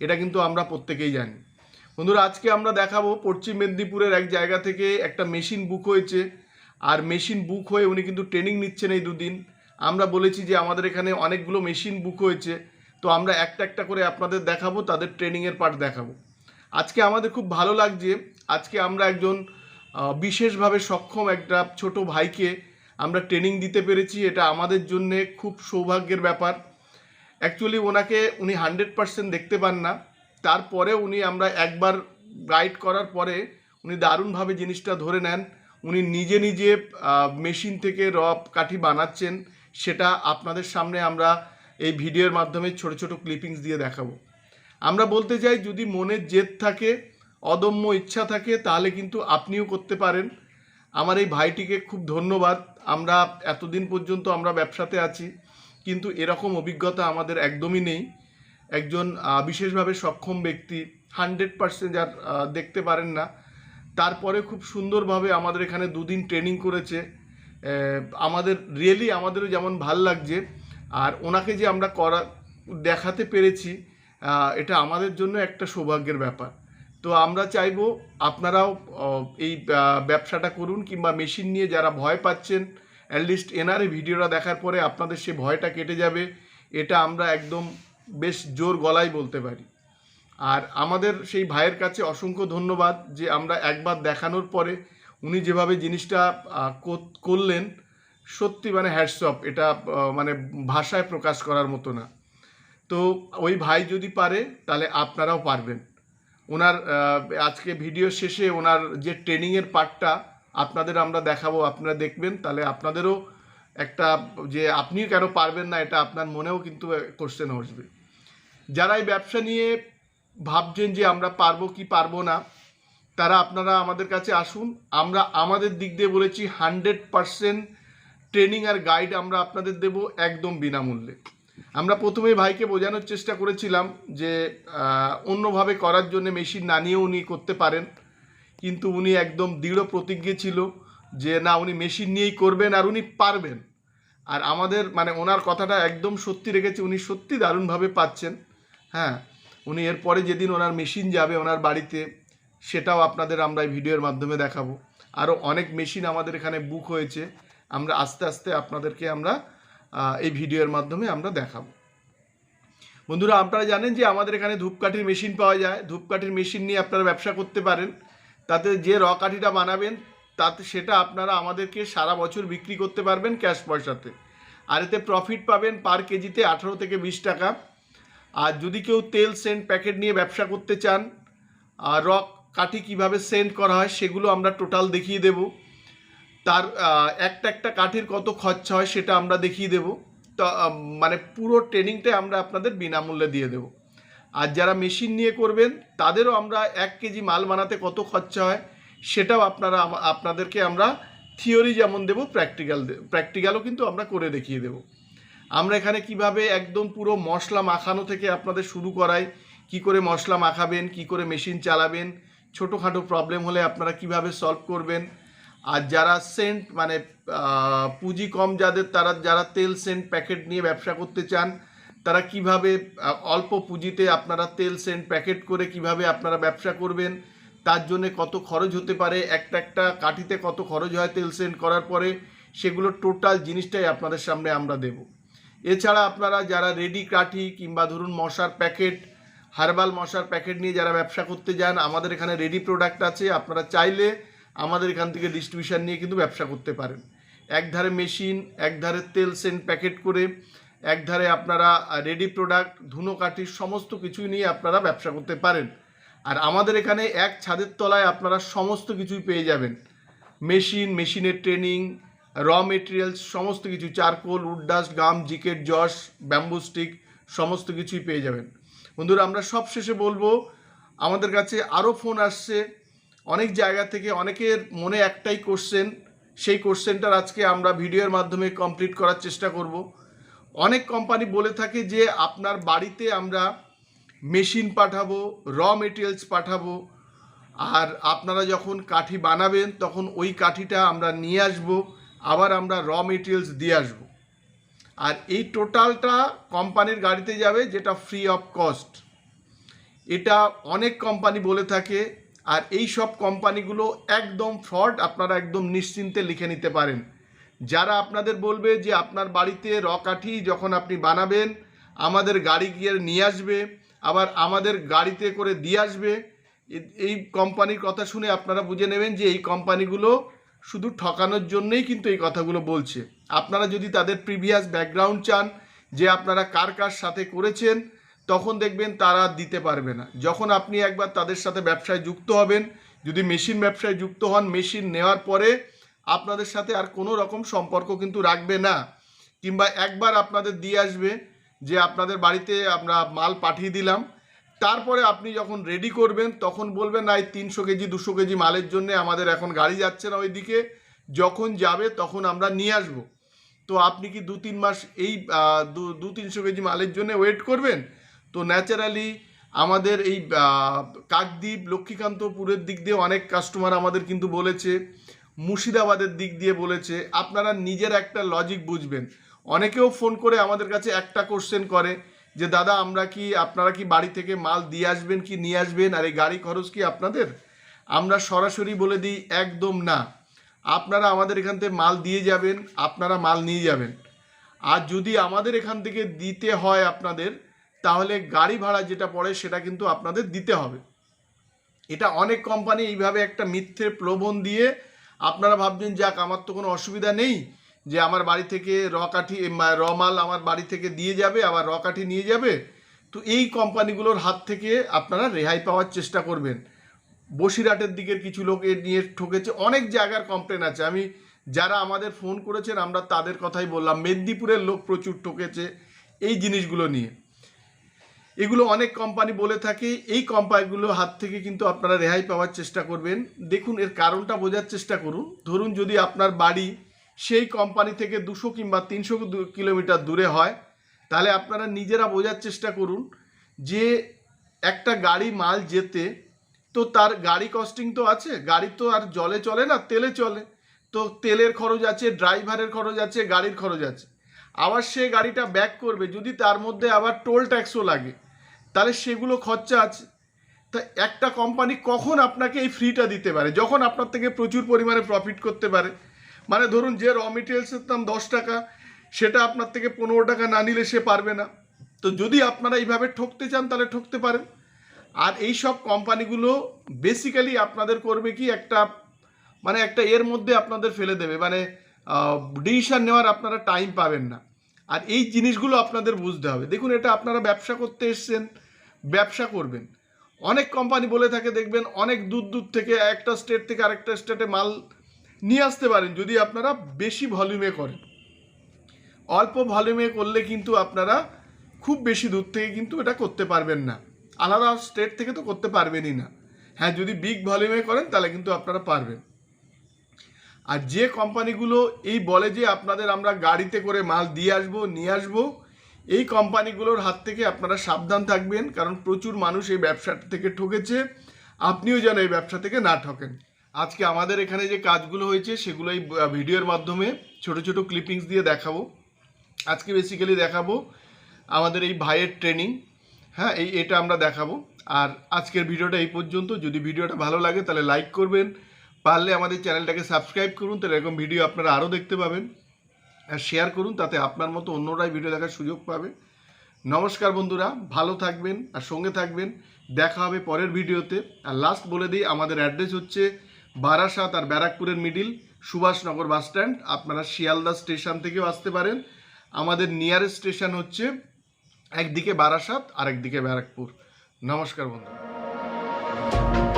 এটা কিন্তু আমরা প্রত্যেকেই জানি। বন্ধুরা, আজকে আমরা দেখাবো পশ্চিম মেদিনীপুরের এক জায়গা থেকে একটা মেশিন বুক হয়েছে। আর মেশিন বুক হয়ে উনি কিন্তু ট্রেনিং নিচ্ছেন এই দুদিন। আমরা বলেছি যে আমাদের এখানে অনেকগুলো মেশিন বুক হয়েছে। তো আমরা একটা একটা করে আপনাদের দেখাবো, তাদের ট্রেনিংয়ের পার্ট দেখাবো। আজকে আমাদের খুব ভালো লাগছে। আজকে আমরা একজন বিশেষভাবে সক্ষম একটা ছোট ভাইকে আমরা ট্রেনিং দিতে পেরেছি। এটা আমাদের জন্যে খুব সৌভাগ্যের ব্যাপার। অ্যাকচুয়ালি ওনাকে উনি হান্ড্রেড পার্সেন্ট দেখতে পান না। তারপরে উনি আমরা একবার গাইড করার পরে উনি দারুণভাবে জিনিসটা ধরে নেন। উনি নিজে নিজে মেশিন থেকে রব কাঠি বানাচ্ছেন। সেটা আপনাদের সামনে আমরা এই ভিডিওর মাধ্যমে ছোট ছোট ক্লিপিংস দিয়ে দেখাবো। আমরা বলতে চাই, যদি মনের জেদ থাকে, অদম্য ইচ্ছা থাকে, তাহলে কিন্তু আপনিও করতে পারেন। আমার এই ভাইটিকে খুব ধন্যবাদ। আমরা এতদিন পর্যন্ত আমরা ব্যবসাতে আছি। কিন্তু এরকম অভিজ্ঞতা আমাদের একদমই নেই। একজন বিশেষভাবে সক্ষম ব্যক্তি, হান্ড্রেড পার্সেন্ট যার দেখতে পারেন না। তারপরে খুব সুন্দরভাবে আমাদের এখানে দুদিন ট্রেনিং করেছে। আমাদের রিয়েলি আমাদেরও যেমন ভালো লাগছে। আর ওনাকে যে আমরা করা, দেখাতে পেরেছি এটা আমাদের জন্য একটা সৌভাগ্যের ব্যাপার। তো আমরা চাইব আপনারাও এই ব্যবসাটা করুন কিংবা মেশিন নিয়ে যারা ভয় পাচ্ছেন অ্যাটলিস্ট এনার ভিডিওটা দেখার পরে আপনাদের সে ভয়টা কেটে যাবে। এটা আমরা একদম বেশ জোর গলায় বলতে পারি। আর আমাদের সেই ভাইয়ের কাছে অসংখ্য ধন্যবাদ যে আমরা একবার দেখানোর পরে উনি যেভাবে জিনিসটা করলেন, সত্যি মানে হ্যাটসঅপ এটা মানে ভাষায় প্রকাশ করার মতো না। তো ওই ভাই যদি পারে, তাহলে আপনারাও পারবেন। ওনার আজকে ভিডিও শেষে ওনার যে ট্রেনিংয়ের পার্টটা আপনাদের আমরা দেখাবো, আপনারা দেখবেন। তাহলে আপনাদেরও একটা যে আপনিও কেন পারবেন না, এটা আপনার মনেও কিন্তু কোশ্চেন আসবে। যারা এই ব্যবসা নিয়ে ভাবছেন যে আমরা পারব কি পারব না, তারা আপনারা আমাদের কাছে আসুন। আমরা আমাদের দিক দিয়ে বলেছি হান্ড্রেড পারসেন্ট ট্রেনিং আর গাইড আমরা আপনাদের দেব একদম বিনামূল্যে। আমরা প্রথমেই ভাইকে বোঝানোর চেষ্টা করেছিলাম যে অন্যভাবে করার জন্য মেশিন না নিয়েও উনি করতে পারেন। কিন্তু উনি একদম দৃঢ় প্রতিজ্ঞে ছিল যে না, উনি মেশিন নিয়েই করবেন আর উনি পারবেন। আর আমাদের মানে ওনার কথাটা একদম সত্যি রেখেছে, উনি সত্যি দারুণভাবে পাচ্ছেন। হ্যাঁ উনি এরপরে যেদিন ওনার মেশিন যাবে ওনার বাড়িতে, সেটাও আপনাদের আমরা এই ভিডিওর মাধ্যমে দেখাবো। আরও অনেক মেশিন আমাদের এখানে বুক হয়েছে, আমরা আস্তে আস্তে আপনাদেরকে আমরা এই ভিডিওর মাধ্যমে আমরা দেখাবো। বন্ধুরা, আপনারা জানেন যে আমাদের এখানে ধূপকাঠির মেশিন পাওয়া যায়। ধূপকাঠির মেশিন নিয়ে আপনারা ব্যবসা করতে পারেন। তাতে যে র কাঠিটা বানাবেন, তাতে সেটা আপনারা আমাদেরকে সারা বছর বিক্রি করতে পারবেন ক্যাশ পয়সাতে। আর এতে প্রফিট পাবেন পার কেজিতে আঠারো থেকে বিশ টাকা। আর যদি কেউ তেল সেন্ট প্যাকেট নিয়ে ব্যবসা করতে চান, আর রক কাঠি কীভাবে সেন্ট করা হয় সেগুলো আমরা টোটাল দেখিয়ে দেব। তার একটা একটা কাঠির কত খরচা হয় সেটা আমরা দেখিয়ে দেব। তো মানে পুরো ট্রেনিংটাই আমরা আপনাদের বিনামূল্যে দিয়ে দেব। আর যারা মেশিন নিয়ে করবেন, তাদেরও আমরা এক কেজি মাল বানাতে কত খরচা হয়, সেটাও আপনারা আপনাদেরকে আমরা থিওরি যেমন দেবো প্র্যাকটিক্যাল প্র্যাকটিক্যালও কিন্তু আমরা করে দেখিয়ে দেবো। আমরা এখানে কীভাবে একদম পুরো মশলা মাখানো থেকে আপনাদের শুরু করাই, কি করে মশলা মাখাবেন, কি করে মেশিন চালাবেন, ছোটোখাটো প্রবলেম হলে আপনারা কীভাবে সলভ করবেন, আর যারা সেন্ট মানে পুঁজি কম যাদের, তারা, যারা তেল সেন্ট প্যাকেট নিয়ে ব্যবসা করতে চান তারা কীভাবে অল্প পুঁজিতে আপনারা তেল সেন্ট প্যাকেট করে কীভাবে আপনারা ব্যবসা করবেন, তার জন্য কত খরচ হতে পারে, একটা একটা কাঠিতে কত খরচ হয় তেল সেন্ট করার পরে, সেগুলো টোটাল জিনিসটাই আপনাদের সামনে আমরা দেব। এছাড়া আপনারা যারা রেডি কাঠি কিংবা ধরুন মশার প্যাকেট, হার্বাল মশার প্যাকেট নিয়ে যারা ব্যবসা করতে যান, আমাদের এখানে রেডি প্রোডাক্ট আছে, আপনারা চাইলে আমাদের এখান থেকে ডিস্ট্রিবিউশন নিয়ে কিন্তু ব্যবসা করতে পারেন। এক ধারে মেশিন, একধারে তেল সেন্ট প্যাকেট করে এক ধারে আপনারা রেডি প্রোডাক্ট ধুনো কাঠি, সমস্ত কিছুই নিয়ে আপনারা ব্যবসা করতে পারেন। আর আমাদের এখানে এক ছাদের তলায় আপনারা সমস্ত কিছুই পেয়ে যাবেন। মেশিন, মেশিনের ট্রেনিং র মেটেরিয়ালস সমস্ত কিছু, চারকোল উডডাস্ট গাম জিকেট জস ব্যাম্বু স্টিক সমস্ত কিছুই পেয়ে যাবেন। বন্ধুরা, আমরা সব শেষে বলব, আমাদের কাছে আরও ফোন আসছে। অনেক জায়গা থেকে অনেকের মনে একটাই কোশ্চেন সেই কোশ্চেনটার আজকে আমরা ভিডিওর মাধ্যমে কমপ্লিট করার চেষ্টা করব। অনেক কোম্পানি বলে থাকে যে আপনার বাড়িতে আমরা মেশিন পাঠাবো র মেটেরিয়ালস পাঠাবো, আর আপনারা যখন কাঠি বানাবেন তখন ওই কাঠিটা আমরা নিয়ে আসব, আবার আমরা র মেটেরিয়ালস দিয়ে আসব। আর এই টোটালটা কোম্পানির গাড়িতে যাবে, যেটা ফ্রি অফ কস্ট এটা অনেক কোম্পানি বলে থাকে, আর এই সব কোম্পানিগুলো একদম ফ্রড আপনারা একদম নিশ্চিন্তে লিখে নিতে পারেন। যারা আপনাদের বলবে যে আপনার বাড়িতে রকাঠি যখন আপনি বানাবেন, আমাদের গাড়ি গিয়ে নিয়ে আসবে, আবার আমাদের গাড়িতে করে দিয়ে আসবে এই কোম্পানির কথা শুনে আপনারা বুঝে নেবেন যে এই কোম্পানিগুলো শুধু ঠকানোর জন্যই কিন্তু এই কথাগুলো বলছে। আপনারা যদি তাদের প্রিভিয়াস ব্যাকগ্রাউন্ড চান যে আপনারা কার কার সাথে করেছেন, তখন দেখবেন তারা দিতে পারবে না। যখন আপনি একবার তাদের সাথে ব্যবসায় যুক্ত হবেন, যদি মেশিন ব্যবসায় যুক্ত হন, মেশিন নেওয়ার পরে আপনাদের সাথে আর কোনো রকম সম্পর্ক কিন্তু রাখবে না। কিংবা একবার আপনাদের দিয়ে আসবে যে আপনাদের বাড়িতে আমরা মাল পাঠিয়ে দিলাম। তারপরে আপনি যখন রেডি করবেন, তখন বলবেন, না, এই তিনশো কেজি, দুশো কেজি মালের জন্য আমাদের এখন গাড়ি যাচ্ছে না ওইদিকে। যখন যাবে, তখন আমরা নিয়ে আসব। তো আপনি কি দু তিন মাস এই দু তিনশো কেজি মালের জন্য ওয়েট করবেন? তো ন্যাচারালি আমাদের এই কাকদ্বীপ, লক্ষ্মীকান্তপুরের দিক দিয়ে অনেক কাস্টমার আমাদের কিন্তু বলেছে। মুর্শিদাবাদের দিক দিয়ে বলেছে, আপনারা নিজের একটা লজিক বুঝবেন। অনেকেও ফোন করে আমাদের কাছে একটা কোশ্চেন করে যে, দাদা, আমরা কি, আপনারা কি বাড়ি থেকে মাল দিয়ে আসবেন কি নিয়ে আসবেন? আর এই গাড়ি খরচ কি আপনাদের? আমরা সরাসরি বলে দিই, একদম না। আপনারা আমাদের এখান থেকে মাল দিয়ে যাবেন, আপনারা মাল নিয়ে যাবেন। আর যদি আমাদের এখান থেকে দিতে হয় আপনাদের, তাহলে গাড়ি ভাড়া যেটা পড়ে সেটা কিন্তু আপনাদের দিতে হবে। এটা অনেক কোম্পানি এইভাবে একটা মিথ্যে প্রলোভন দিয়ে আপনারা ভাবছেন যাক, আমার তো কোনো অসুবিধা নেই যে আমার বাড়ি থেকে র কাঠি র মাল আমার বাড়ি থেকে দিয়ে যাবে, আবার র কাঠি নিয়ে যাবে। তো এই কোম্পানিগুলোর হাত থেকে আপনারা রেহাই পাওয়ার চেষ্টা করবেন। বসিরহাটের দিকের কিছু লোক এ নিয়ে ঠকেছে, অনেক জায়গার কমপ্লেন আছে। আমি, যারা আমাদের ফোন করেছেন, আমরা তাদের কথাই বললাম। মেদিনীপুরের লোক প্রচুর ঠকেছে এই জিনিসগুলো নিয়ে। এগুলো অনেক কোম্পানি বলে থাকে, এই কোম্পানিগুলো হাত থেকে কিন্তু আপনারা রেহাই পাওয়ার চেষ্টা করবেন। দেখুন, এর কারণটা বোঝার চেষ্টা করুন। ধরুন, যদি আপনার বাড়ি সেই কোম্পানি থেকে দুশো কিংবা তিনশো কিলোমিটার দূরে হয়, তাহলে আপনারা নিজেরা বোঝার চেষ্টা করুন যে একটা গাড়ি মাল যেতে, তো তার গাড়ি কস্টিং তো আছে, গাড়ি তো আর জলে চলে না, তেলে চলে। তো তেলের খরচ আছে ড্রাইভারের খরচ আছে, গাড়ির খরচ আছে। আবার সে গাড়িটা ব্যাক করবে, যদি তার মধ্যে আবার টোল ট্যাক্সও লাগে। তাহলে সেগুলো খরচা আছে। তা একটা কোম্পানি কখন আপনাকে এই ফ্রিটা দিতে পারে? যখন আপনার থেকে প্রচুর পরিমাণে প্রফিট করতে পারে। মানে ধরুন যে র মেটেরিয়ালসের দাম দশ টাকা, সেটা আপনার থেকে পনেরো টাকা না নিলে সে পারবে না। তো যদি আপনারা এইভাবে ঠকতে চান, তাহলে ঠকতে পারেন। আর এই সব কোম্পানিগুলো বেসিক্যালি আপনাদের করবে কি একটা মানে একটা এর মধ্যে আপনাদের ফেলে দেবে। মানে ডিসিশান নেওয়ার আপনারা টাইম পাবেন না। আর এই জিনিসগুলো আপনাদের বুঝতে হবে। দেখুন, এটা আপনারা ব্যবসা করতে এসছেন। ব্যবসা করবেন। অনেক কোম্পানি বলে থাকে, দেখবেন অনেক দূর দূর থেকে একটা স্টেট থেকে আরেকটা স্টেটে মাল নিয়ে আসতে পারেন, যদি আপনারা বেশি ভলিউমে করেন। অল্প ভলিউমে করলে কিন্তু আপনারা খুব বেশি দূর থেকে কিন্তু এটা করতে পারবেন না। আলাদা স্টেট থেকে তো করতে পারবেনই না। হ্যাঁ যদি বিগ ভলিউমে করেন, তাহলে কিন্তু আপনারা পারবেন। আর যে কোম্পানিগুলো এই বলে যে আপনাদের আমরা গাড়িতে করে মাল দিয়ে আসব, নিয়ে আসব এই কোম্পানিগুলোর হাত থেকে আপনারা সাবধান থাকবেন, কারণ প্রচুর মানুষ এই ব্যবসা থেকে ঠকেছে। আপনিও যেন এই ব্যবসা থেকে না ঠকেন। আজকে আমাদের এখানে যে কাজগুলো হয়েছে সেগুলো এই ভিডিওর মাধ্যমে ছোট ছোট ক্লিপিংস দিয়ে দেখাবো। আজকে বেসিক্যালি দেখাবো আমাদের এই ভাইয়ের ট্রেনিং হ্যাঁ এই, এটা আমরা দেখাবো। আর আজকের ভিডিওটা এই পর্যন্ত। যদি ভিডিওটা ভালো লাগে, তাহলে লাইক করবেন। পারলে আমাদের চ্যানেলটাকে সাবস্ক্রাইব করুন। তাহলে এরকম ভিডিও আপনারা আরও দেখতে পাবেন। শেয়ার করুন, তাতে আপনার মতো অন্যরাই ভিডিও দেখার সুযোগ পাবে। নমস্কার বন্ধুরা, ভালো থাকবেন আর সঙ্গে থাকবেন। দেখা হবে পরের ভিডিওতে আর লাস্ট বলে দিই, আমাদের অ্যাড্রেস হচ্ছে বারাসাত আর ব্যারাকপুরের মিডিল সুভাষনগর বাস স্ট্যান্ড আপনারা শিয়ালদা স্টেশন থেকেও আসতে পারেন। আমাদের নিয়ারেস্ট স্টেশন হচ্ছে একদিকে বারাসাত আর একদিকে ব্যারাকপুর। নমস্কার বন্ধুরা।